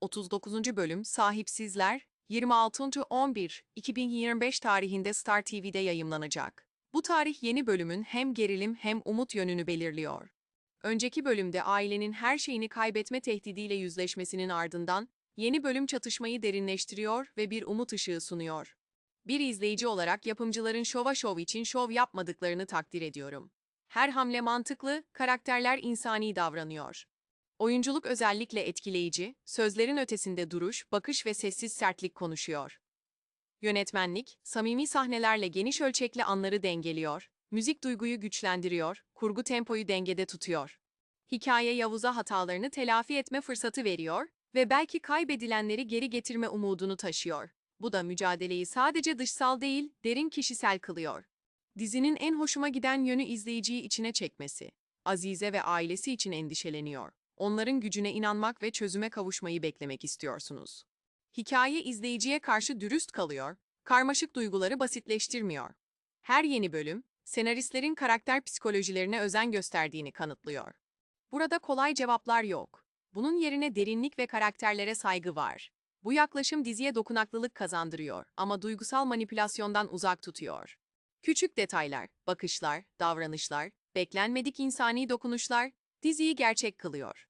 39. bölüm Sahipsizler 26.11.2025 tarihinde Star TV'de yayımlanacak. Bu tarih yeni bölümün hem gerilim hem umut yönünü belirliyor. Önceki bölümde ailenin her şeyini kaybetme tehdidiyle yüzleşmesinin ardından yeni bölüm çatışmayı derinleştiriyor ve bir umut ışığı sunuyor. Bir izleyici olarak yapımcıların şova şov için şov yapmadıklarını takdir ediyorum. Her hamle mantıklı, karakterler insani davranıyor. Oyunculuk özellikle etkileyici, sözlerin ötesinde duruş, bakış ve sessiz sertlik konuşuyor. Yönetmenlik, samimi sahnelerle geniş ölçekli anları dengeliyor, müzik duyguyu güçlendiriyor, kurgu tempoyu dengede tutuyor. Hikaye Yavuz'a hatalarını telafi etme fırsatı veriyor ve belki kaybedilenleri geri getirme umudunu taşıyor. Bu da mücadeleyi sadece dışsal değil, derin kişisel kılıyor. Dizinin en hoşuma giden yönü izleyiciyi içine çekmesi. Azize ve ailesi için endişeleniyor. Onların gücüne inanmak ve çözüme kavuşmayı beklemek istiyorsunuz. Hikaye izleyiciye karşı dürüst kalıyor, karmaşık duyguları basitleştirmiyor. Her yeni bölüm, senaristlerin karakter psikolojilerine özen gösterdiğini kanıtlıyor. Burada kolay cevaplar yok. Bunun yerine derinlik ve karakterlere saygı var. Bu yaklaşım diziye dokunaklılık kazandırıyor ama duygusal manipülasyondan uzak tutuyor. Küçük detaylar, bakışlar, davranışlar, beklenmedik insani dokunuşlar diziyi gerçek kılıyor.